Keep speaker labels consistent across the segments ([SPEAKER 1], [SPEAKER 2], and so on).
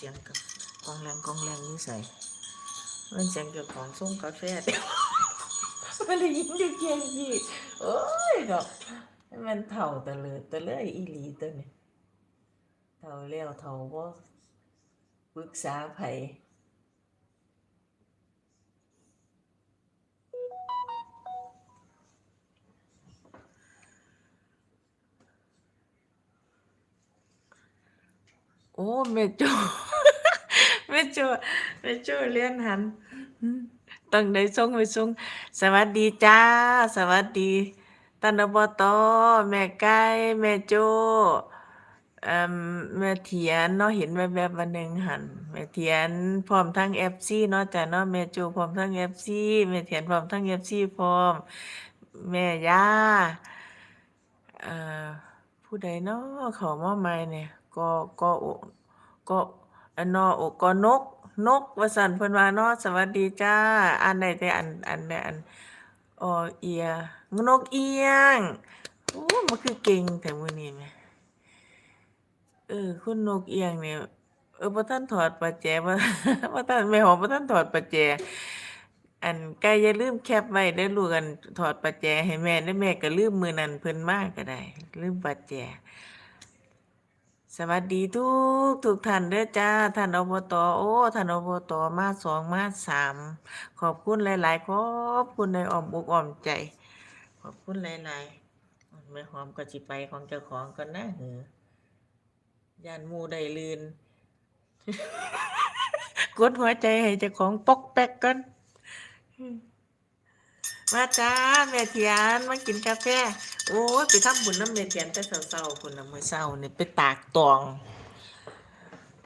[SPEAKER 1] สียงกับกองแรงกองแรงนี่ใส่มันเสียงเกี่ยวของส่งกาแฟเดียวมันได้ยินอยู่เกียงพี่โอ้ยดอกมันเถ่าตะเลิดตะเลยอีหลีตัวนี้เถ่าแล้วเถ่าบ่าปรึกษาไผโอ้แม่โจ แม่โจแม่โจเรียนหันต้องได้ส่งไปส่งสวัสดีจ้า สวัสดีท่านอบตแม่ไก่แม่โจเอ่อแม่เถียนเนาะเห็นแวบๆวันหนึ่งหันแม่เถียนพร้อมทั้ง FC เนาะจ้ะเนาะแม่โจพร้อมทั้ง FC แม่เถียนพร้อมทั้ง FC พร้อม แม่ย่าเอ่อผู้ใดเนาะเขามาใหม่เนี่ยก็ก็ก็ อันนอโอกอนก นกวสันเพิ่นว่านาะสวัสดีจ้า อันใดแต่อันอันใดอันออเอียนกเอียงโอ้มันคือเก่งแต่มื้อนี้แหมเออคุณนกเอียงเนี่ยเออบ่ทันถอดประแจบ่บ่ทันแม่หอมบ่ทันถอดประแจอันไก่อย่าลืมแคปไว้เด้อลูกอันถอดประแจให้แม่เด้แม่ก็ลืมมือนั้นเพิ่นมากก็ได้ ลืมประแจ สวัสดีทุกทุกท่านเด้อจ้าท่านอบตโอ้ท่านอบตมาสองมาสามขอบคุณหลาย ๆ ขอบคุณในอ้อมอกอ้อมใจ ขอบคุณหลายๆไม่หอมก็สิไปของเจ้าของก่อนนะเหอยานมูได้ลืนกดหัวใจให้เจ้าของปอกแป๊กก่อน มาจ้าแม่เทียนมากินกาแฟโอ้ยไปทำบุญน้ำเม็ดเทียนแต่เศร้าๆคน้ำมือเศร้าเนี่ยไปตากตอง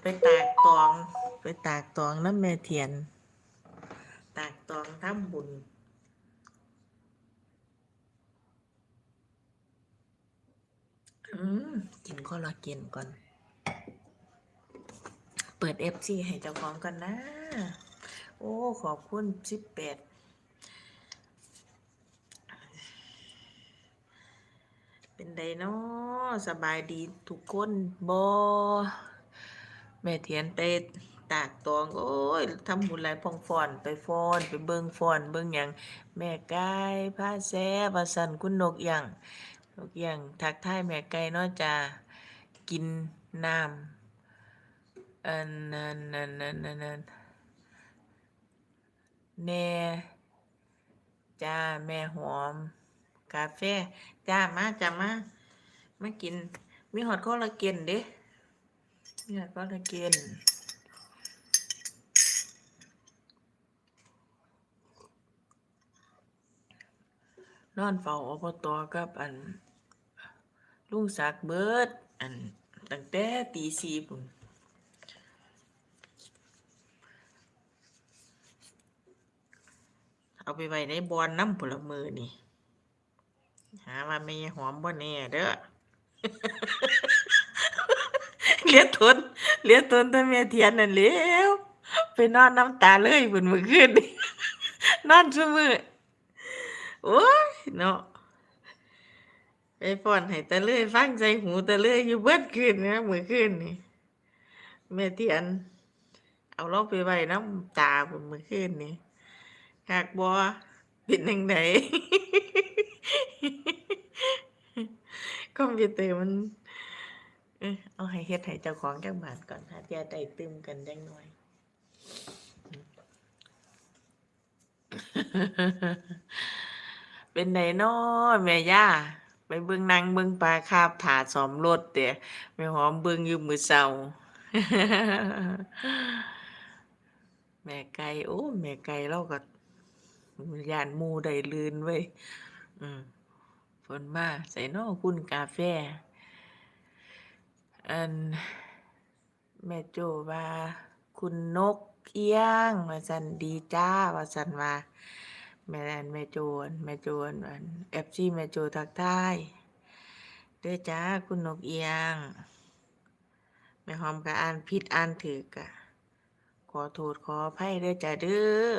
[SPEAKER 1] ไปตากตอง ไปตากตองน้ำแม่เทียน ตากตองทำบุญอืมกินข้อละกินก่อน เปิดเอฟซีให้เจ้าของกันนะ โอ้ ขอบคุณสิบแปด เป็นไดเนาะสบายดีทุกคนบอแม่เทียนไปตากตองโอ้ยทำบุญหลายพองฟอนไปฟอนไปเบิงฟอนเบิงหยังแม่ไก่ผ้าแซ่บาสันคุณนกหยังนกหยังทักทายแม่ไก่เนาะจ้ากินน้ำอันนันนั้นนั้นนั้นนั้นแน่จ้าแม่หอม กาแฟจ้ามาจ้ามามากิน มีหอดคอลลาเจนเด้มีหอดคอลลาเจนนอนเฝ้าอบตกับอัน ลุงศักเบิด อันตั้งแต่ตีสี่ปุ่นเอาไปไว้ในบอนน้ำผลมือนี่ หาว่าไม่หอมบ่แน่เด้อเลียทนเลียทนถ้าแม่เทียนนั่นแล้วไปนอนน้ำตาเลยบนมื้อคืนนี่นอนซุมื้อโอ้ยเนาะไปฟ้อนให้ตาเลยฟังใจหูตาเลยอยู่เบิดคืนนะมื้อคืนนี่แม่เทียน เอาเราไปไว้น้ำตาบนมื้อคืนนี่หากบ่เป็นจังได คอมพิวเตอร์มันเอาให้เฮ็ดให้เจ้าของจักบาทก่อนหาเที่ยได้ตึมกันจังหน่อยเป็นไดน้อแม่ย่าไปเบิ่งนางเบิ่งปลาคาบถาซ่อมรถเด้แม่หอมเบิ่งอยู่มือเช้าแม่ไก่โอ้ แม่ไก่เราก็ยานมูได้ลื่นเว้ยอืม เพิ่นมาใส่น้อคุณกาแฟ อัน แม่โจว่าคุณนกเอี้ยงว่าซั่นดีจ้าว่าซั่นว่าแม่อันแม่โจนแม่โจนอัน FC แม่โจทักทายเด้อจ้าคุณนกเอียงแม่หอมก็อ่านผิดอ่านถูกะขอโทษขออภัยเด้อจ้าเด้อ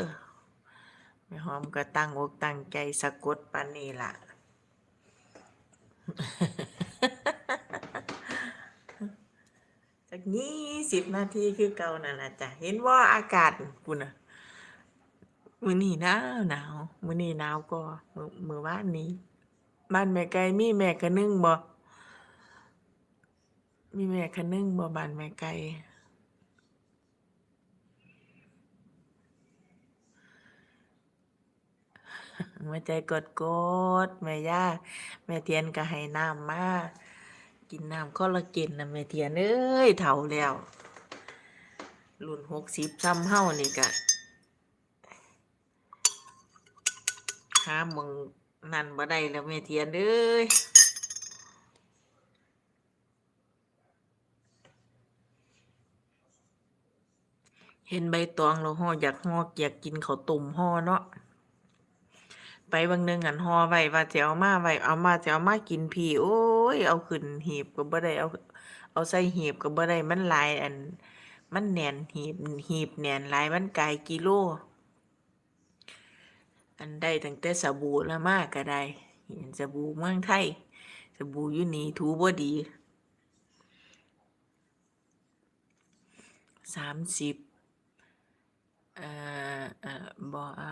[SPEAKER 1] แม่หอมก็ตั้งอกตั้งใจสะกดปานนี้ล่ะ จากยี่สิบนาทีคือเก่านั่นล่ะจ้ะเห็นว่าอากาศกูนะมือนี่หนาวหนาวมือนี่หนาวกว่ามื้อมื้อวานนี้ บ้านแม่ไก่มีแม่คะนึงบ่มีแม่คะนึงบ่บ้านแม่ไก่ หัวใจกดๆแม่ย่าแม่เทียนก็ให้น้ำมากินน้ำคอลลาเจนนะแม่เทียนเอ้ยเฒ่าแล้วรุ่น60ส่ำเฮานี่ก็หาม้องนั่นบ่ได้แล้วแม่เทียนเอ้ยเห็นใบตองแล้วฮ้ออยากฮ้ออยากกินข้าวต้มฮ้อเนาะ ไปบางหนึ่งอันห่อไว้ว่าสิเอามาไว้เอามาสิเอามากินพี่โอ๊ยเอาขึ้นหีบก็บ่ได้เอาเอาใส่หีบก็บ่ได้มันหลายอัน มันแน่นหีบหีบแน่นหลายมันไกลกิโล อันได้ตั้งแต่สบู่ล้วมากก็ได้สบู่เมืองไทยสบู่อยู่นี่ถูบ่ดี30เอ่อเอ่อบอ่า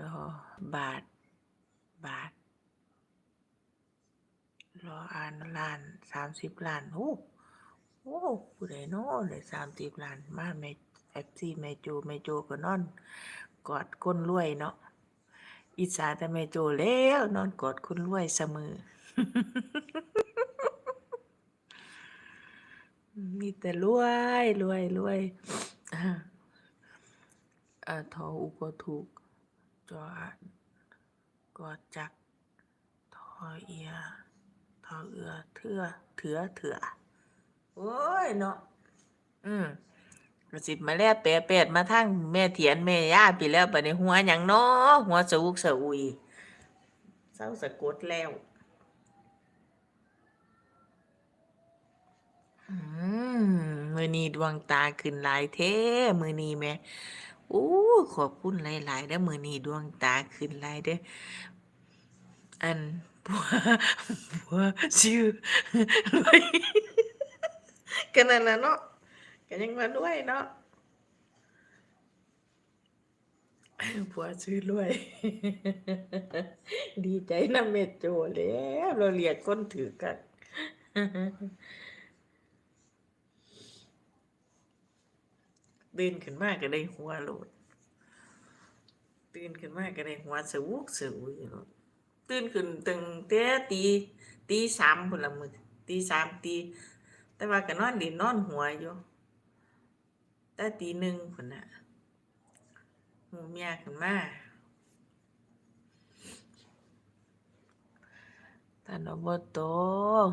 [SPEAKER 1] ดอบาท บาท รออ่านล้าน30ล้านโอ้โอ้ผู้ใดน้อได้30ล้าน มาแม่ FC แม่โจ้แม่โจก็นอน กอดคนรวยเนาะอิจฉาแต่แม่โจ้แล้วนอนกอดคนรวยเสมอมีแต่รวยรวยรวยอ่าทออูก็ถูกจอ กอจัก ทอเอีย ทอเอือเทื่อเถือเถื่อโอ๊ยเนาะ อืมก็สิบมาแลแปะแปดมาทางแม่เถียนแม่ย่าไปแล้วบัดนี้หัวหยังน้อหัวสะอุกสะอุยเซาสะกดแล้วอืมมือนีดวงตาขึ้นหลายแท้มื้อนีแหม โอ้ขอบคุณหลายๆเด้อมื้อนีดวงตาขึ้นหลายเด้อันผัวผัวชื่อรวยก็นั่นละเนาะก็ยังว่ารวยเนาะผัวชื่อรวย ดีใจนำแม่โจ้แล้วเราเรียกคนถูกคั ตื่นขึ้นมากก็ได้หัวโลด ตื่นขึ้นมากก็ได้หัวสะอุกสะอุยโลดตื่นขึ้นตั้งแต่ตีตี3พุ่นละมือตี3ตี แต่ว่าก็นอนเล่นนอนหัวอยู่แต่ตี1พุ่งคนน่ะหูเมียขึ้นมาท่านอบต.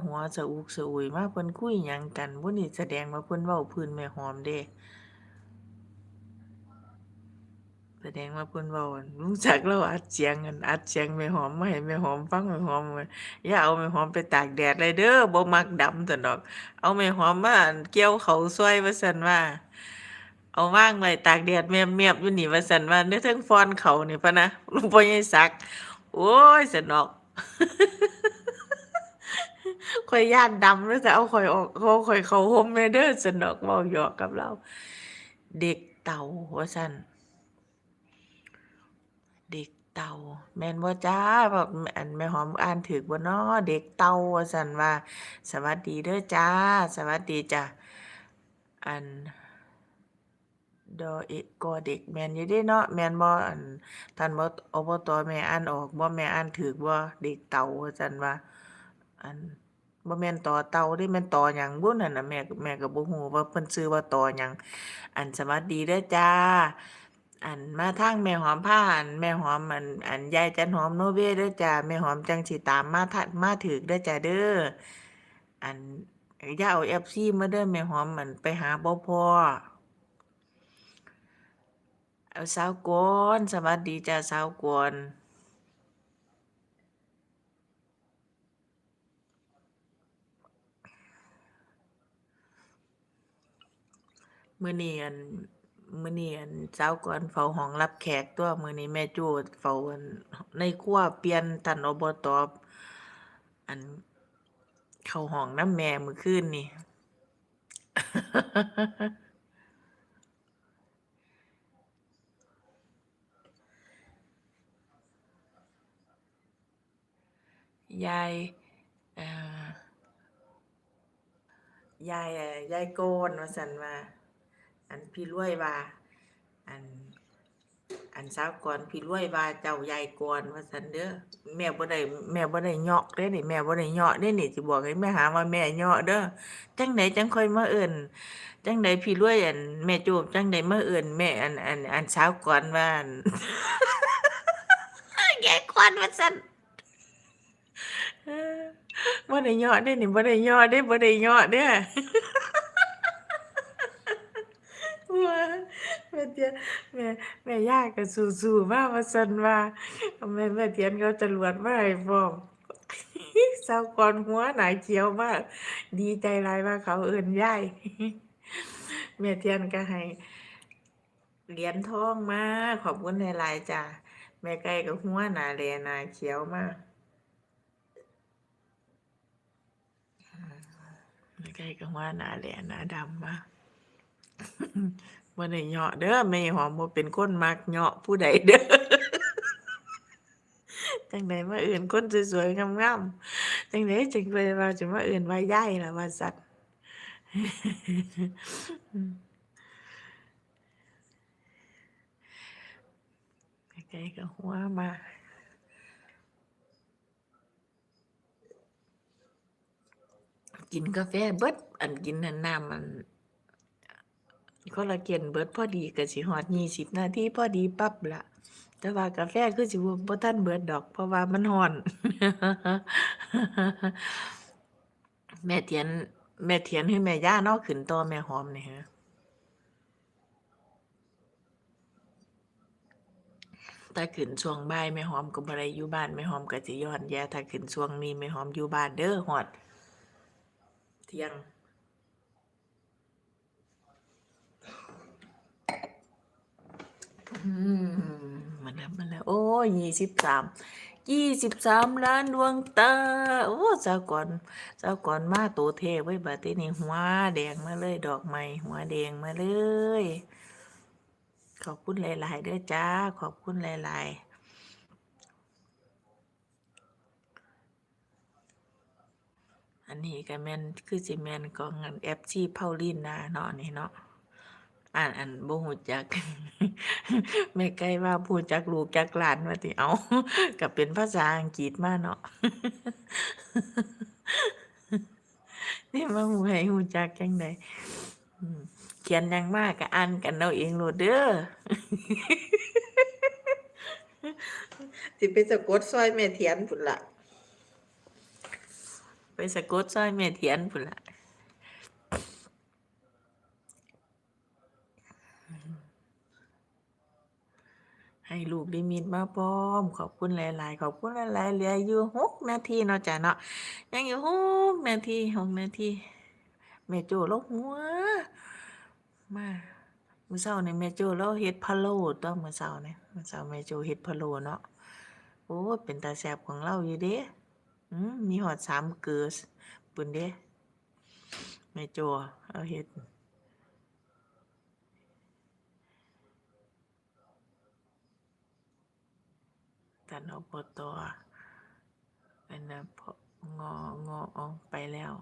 [SPEAKER 1] หัวสะอุกสะอุยมาเพิ่นคุยหยังกันบุนี่แสดงว่าเพิ่นเว้าพื้นแม่หอมเด้ะ แสดงว่าเพิ่นเว้าอั่นลุงจักรเลาอัดเสียงอั่น อัดเสียงแม่หอมมาให้แม่หอมฟัง แม่หอมว่า อย่าเอาแม่หอมไปตากแดดเลยเด้อ บ่มักดำซั้นดอก เอาแม่หอมมา อั่น เกี่ยวข้าวซอยว่าซั่นว่า เอาวางไว้ตากแดดแมบๆ อยู่นี่ว่าซั่นว่า ในเทิงฟอนข้าวนี่พะนะลุงพ่อใหญ่ศักดิ์ โอ๊ย ซั้นดอก ข้อยย้านดำเด้อจ้ะ เอาข้อยออก เอาข้อยเข้าร่มแหน่เด้อซั้นดอก เว้าหยอกกับเราเด็กเต่าว่าซั่น เด็กเต่าแม่นบ่จ้าแบบอันแม่หอมอ่านถูกบ่น้อเด็กเต่าว่าซั่นว่า สวัสดีเด้อจ้า สวัสดีจ้ะอันดอเอะกอเด็กแม่นอยู่เดะเนาะแม่นบ่อันท่านบอบต.แม่อ่านออกบ่แม่อ่านถูกบ่เด็กเต่าว่าซั่นว่า อันบ่แม่นต่อเต่าเดะแม่นต่อหยังบุนั่นน่ะแม่แม่ก็บ่ฮู้ว่าเพิ่นชื่อว่าต่อหยังอันสวัสดีเด้อจ้า อันมาทางแม่หอมพาอันแม่หอมอันอันยายจันหอมโนเวย์เด้อจ้าแม่หอมจังสิตามมาทะมาถูกเด้อจ้าเด้ออันย่าเอา FC มาเด้อแม่หอมอั่นไปหาบ่พอเอาสาวกรสวัสดีจ้าสาวกรมื้อนี้อัน มื้อนี้อั่นสาวกรเฝ้าห้องรับแขกตั่ว มื้อนี้แม่โจ้เฝ้า อั่น ในครัว เปลี่ยนท่าน อบต.อั่น เข้าห้องนำแม่มื้อคืนนี่ยาย เอ่อ ยาย เอ่อ ยายโกนว่าซั่นว่า อันพี่รวยว่าอันอันสาวก่อนพี่รวยว่าเจ้ายายกวนว่าซั่นเด้อแม่บ่ได้แม่บ่ได้เหาะเด้นี่แม่บ่ได้เหาะเด้นี่สิบอกให้แม่หาว่าแม่เหาะเด้อจังไดจังค่อยมาเอิ้นจังไดพี่รวยอันแม่จูบจังไดมาเอิ้นแม่อันอันอันสาวก่อนว่าอั่นยายกวนว่าซั่นบ่ได้เหาะเด้นี่บ่ได้เหาะเด้บ่ได้เหาะเด้อ ว่าแม่เตียนแม่แม่ยากก็สู้ๆมาว่าซั่นว่าแม่แม่เตียนเขาจรวดมาให้พร้อมเศร้าก่อนหัวหนาเขียวมากดีใจหลายว่าเขาเอิ้นยายแม่เทียนก็ให้เหรียญทองมาขอบคุณหลายๆจ้ะแม่ไก่ก็หัวหนาแลหนาเขียวมากแม่ไก่ก็หัวหนาแลหนาดำมาก บ่ได้เหาะเด้อแม่หอมบ่เป็นคนมักเหาะผู้ใดเด้อจังไดมาเอิ้นคนสวยๆงามๆจังไดจังไปว่าจะมาเอิ้นว่ายายล่ะว่าซั่นอืมแม่ไก่ก็หัวมากินกาแฟเบิดอันกินน้ำอัน คอลลาเจนเบิดพอดีก็สิฮอด20นาทีพอดีปั๊บล่ะแต่ว่ากาแฟคือสิบ่บ่ทันเบิดดอก เพราะว่ามันร้อน แม่เทียน แม่เทียนหรือแม่ย่านาะขึ้นต่อแม่หอมเนี่ยฮะถ้าขึ้นช่วงบ่ายแม่หอมก็บ่ได้อยู่บ้านแม่หอมก็สิย้อนแย้ถ้าขึ้นช่วงนี้แม่หอมอยู่บ้านเด้อฮอด เที่ยง มมาแล้วมาแล้ว โอ้ย23 23ล้านดวงตา โอ้เจ้าก่อนเจ้าก่อนมาโตเท่เว้บัดนี้นี่หัวแดงมาเลย ดอกไม้หัวแดงมาเลย ขอบคุณหลายๆเด้อจ้า ขอบคุณหลายๆอันนี้ก็แมนคือสิแมนของอัน FC Paulina เนาะนี่เนาะ อันอันบ่รู้จัก แม่ไก่ว่าบ่รู้จักลูกจักหลานว่าติเอ้าก็เป็นภาษาอังกฤษมาเนาะ นี่มารู้ให้รู้จักจั่งใดอืมเขียนหยังมาก็อ่านกันเอาเองโลดเด้อสิไปสะกดซอยแม่เทียนพุ่นล่ะ ไปสะกดซอยแม่เทียนพุ่นล่ะ ให้ลูกนิมิตมาพร้อม ขอบคุณหลาย ๆ ขอบคุณหลายๆเหลืออยู่6นาทีเนาะจ้ะเนาะยังอยู่6นาที6นาทีแม่โจ้เลาหัว มามื้อเช้านี่ยแม่โจ้เลาเฮ็ดพะโล้ตัวมื้อเช้าเนี่มื้อเช้าแม่โจเฮ็ดพะโล้เนาะโอ้เป็นตาแซ่บของเราอยู่เดะอืมมีฮอด3เกลือพู้นเดะแม่โจเลาเฮ็ดานอบต.อันนะพง.ง.อ๋อไปแล้ว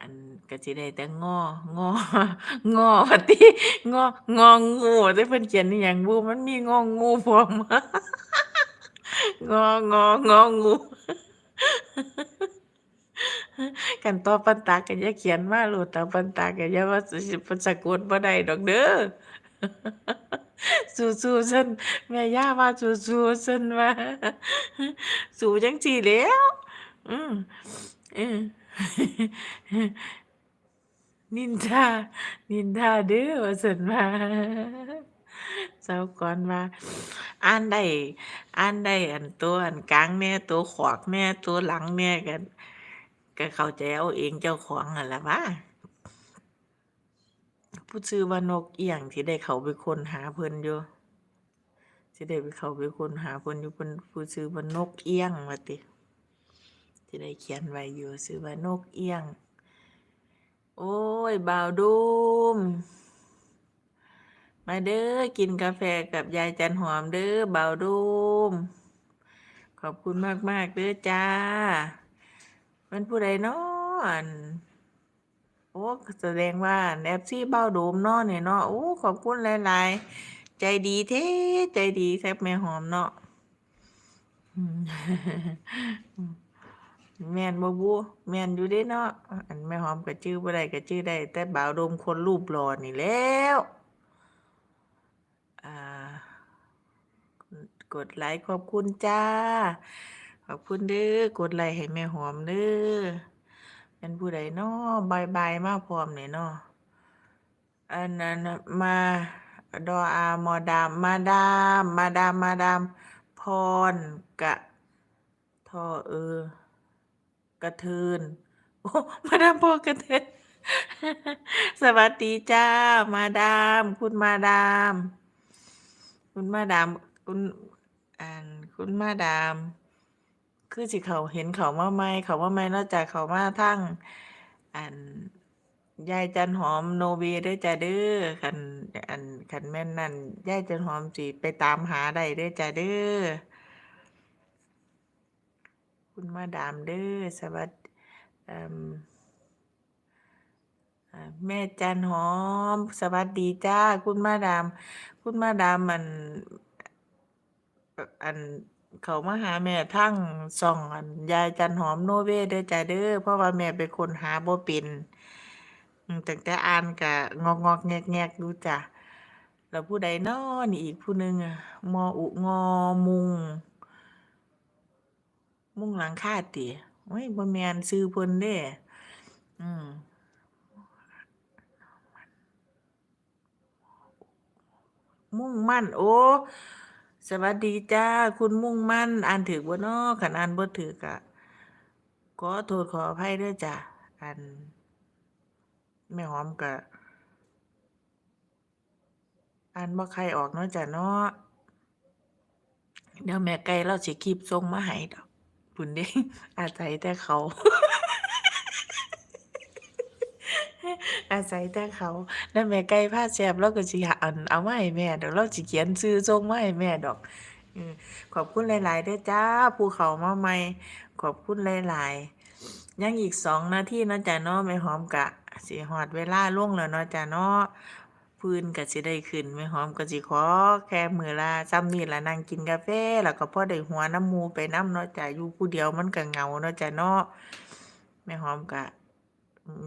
[SPEAKER 1] อันก็สิได้แต่งององอว่าติงององูว่าติเพิ่นเขียนอิหยังบุมันมีงองูพร้อมงองององูคันต่อปันตาก็อย่าเขียนมาโลดต่อปันตาก็อย่าว่าสิสิสะกดบ่ได้ดอกเด้อ สู้ๆซั้นแม่ย่าว่าสู้ๆซั้นว่าสู้จังซี้แล้ว อืมเออนินทานินทาเด้อว่าซั้นว่าเช้าก่อนว่าอ่านได้อ่านได้อันตัวอันกลางแหน่ตัวขวากแหน่ตัวหลังแหน่ก็ก็เข้าใจเอาเองเจ้าของนั่นล่ะวะ ผู้ชื่อว่านกเอิหยังที่ได้เขาไปคนหาเพิ่นอยู่สิได้ไปเขาไปคนหาเพิ่นอยู่เพิ่นผู้ชื่อว่านกเอี้ยงว่าติที่ได้เขียนไว้อยู่ชื่อว่านกเอี้ยง โอ้ยบ่าวดุมมาเด้อกินกาแฟกับยายจันหอมเด้อบ่าวดุมขอบคุณมากๆเด้อจ้าเป็นผู้ใดนอน โอ้ แสดงว่า FC บ่าวดุมเนาะนี่เนาะ โอ้ ขอบคุณหลาย ๆ ใจดีแท้ใจดีแท้แม่หอมเนาะแม่นบ่บุแม่นอยู่เดะเนาะ อันแม่หอมก็จื้อบ่ได้ก็จื้อได้ แต่บ่าวดมคนรูปหล่อนี่แล้วอ่ากดไลก์ขอบคุณจ้า ขอบคุณเด้อกดไลก์ให้แม่หอมเด้อ เป็นผู้ใดน้อบ่ายๆมาพร้อมนี่เนาะอันนั้นมาดออามอดามมาดามมาดามมาดามพรกะทอเออกระเทินโอ้มาดามพรกระเทินสวัสดีจ้า มาดาม คุณมาดาม คุณมาดาม คุณอันคุณมาดาม คือสิเขาเห็นเข้ามาใหม่เข้ามาใหม่นาะจ้ะเข้ามาทางอันยายจันหอมโนเวย์เด้อจ้ะเด้อคันอันคันแม่นนั่นยายจันหอมสิไปตามหาได้ด้อจ้ะเด้อคุณมาดามเด้อสวัสเอ่ออ่าแม่จันหอม สวัสดีจ้า คุณมาดาม คุณมาดามอั่นอัน เขามาหาแม่ทางช่องอันยายจันหอมโนเวเด้อจ้ะเด้อเพราะว่าแม่ไปค้นหาบ่เป็นตั้งแต่อ่านก็งอกๆแงกๆอยู่จ้ะแล้วผู้ใดน้อนี่อีกผู้หนึ่งอะมออุงอมุง มุงหลังคาติโอ๊ยบ่แม่นชื่อเพิ่นเด้อืมมุ่งมั่นโอ้ สวัสดีจ้า คุณมุ่งมั่น อ่านถูกบ่นอคันอ่านบ่ถูกก็ขอโทษขออภัยด้อจ้ะอันแม่หอมก็อ่านบ่ค่อออกเนาะจ้ะเนาะเดี๋ยวแม่ไก่เลาสิคีปส่งมาให้ดอกพู้นเด้อาศัยแต่เขา อาศัยแต่เขาแล้วแม่ไก่พาแซบเลาก็สิหอั่นเอามาให้แม่ดอกเลาสิเขียนชื่อส่งมาให้แม่ดอกอขอบคุณหลายๆด้อจ้าผู้เขามาใหม่ ขอบคุณหลายๆยังอีก2นาทีเนาะจ้ะเนาะแม่หอมก็สิฮอดเวลาล่วงแล้วเนาะจ้ะเนาะพื้นก็สิได้ขึ้นแม่หอมก็สิขอแค่มือละส่ำนี้ล่ะนั่งกินกาแฟแล้วก็พ่อได้หัวน้ำมูไปน้ำเนาะจ้ะอยู่ผู้เดียวมันก็เงาเนาะจ้ะเนาะแม่หอมก็อืม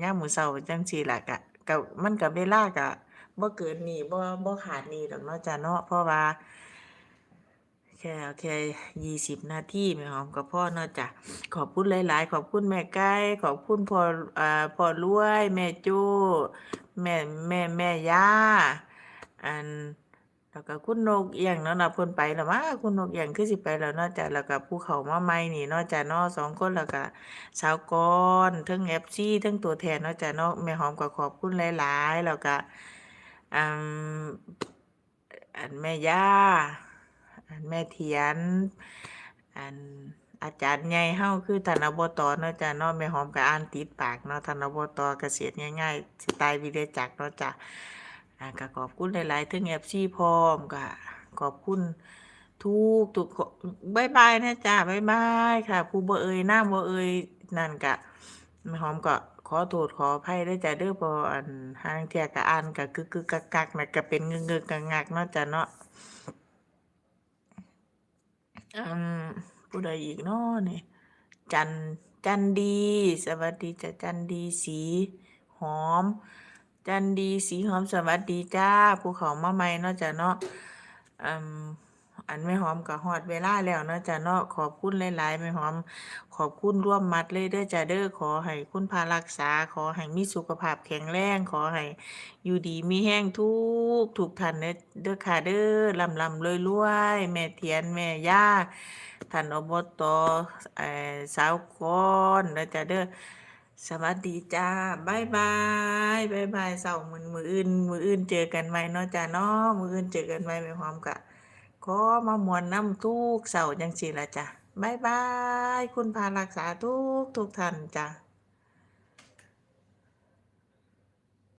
[SPEAKER 1] ยามมื้อเช้าจังซี้ล่ะก็ก็มันก็เวลาก็บ่เกินนี้บ่บ่ขาดนี้ดอกเนาะจ้ะเนาะเพราะว่า แค่แค่20นาทีแม่หอมก็พอเนาะจ้ะขอบคุณหลาย ๆ ขอบคุณแม่ไก่ขอบคุณพ่ออ่าพ่อรวย แม่โจ้แม่แม่แม่ย่าอัน แล้วก็คุณนกเอียงเนาะนะเพิ่นไปแล้วมั้งคุณนกเอียงคือสิไปแล้วเนาะจ้ะแล้วก็ผู้เขามาใหม่นี่เนาะจ้ะเนาะ2คนแล้วก็สาวกรเทิง FC เทิงตัวแทนเนาะจ้ะเนาะแม่หอมก็ขอบคุณหลายๆแล้วก็อั่นอั่นแม่ย่าอันแม่เถียน อันอาจารย์ใหญ่เราคือท่านบต.เนาะจ้ะเนาะแม่หอมก็อ่านติดปากเนาะท่านบต.เกษตรง่ายๆสไตล์วิทยาจักเนาะจ้ะ อ่าก็ขอบคุณหลายๆเทิง FC พร้อมก็ขอบคุณทุกทุกบายบายนะจ้ะบายบายค่ะผู้บ่เอ่ยนามบ่เอ่ยนั่นก็แม่หอมก็ขอโทษขออภัยด้อจ้ะเด้อพราะอั่นห่างเที่ยก็อ่านก็กึกๆกักๆน่ะก็เป็นเงึกๆงักเนาะจ้ะเนาะอืมผู้ใดอีกน้อนี่จันจันดี สวัสดีจ้ะจันดีศรีหอม จันดีศรีหอมสวัสดีจ้าผู้เขามาใหม่เนาะจ้ะเนาะอันแม่หอมก็ฮอดเวลาแล้วเนาะจ้ะเนาะขอบคุณหลายๆแม่หอม ขอบคุณร่วมมัดเลยเด้อจ้ะเด้อขอให้คุณพารักษา ขอให้มีสุขภาพแข็งแรงขอให้อยู่ดีมีแรงทุกทุกท่านเด้อเด้อค่ะเด้อร่ำๆรวยแม่เถียนแม่ย่าท่านอบต.สาวกรเด้อจ้ะเด้อ สวัสดีจ้าบายบายบายบายเช้ามื้อมืออื่น มืออื่นเจอกันไหมเนาะจ้าเนาะมืออื่นเจอกันไหม่แม่หอมกะขอมามวนนำทุกเสาจังสีละจ้าบายบาย คุณพารักษาทุกทุกท่านจ้า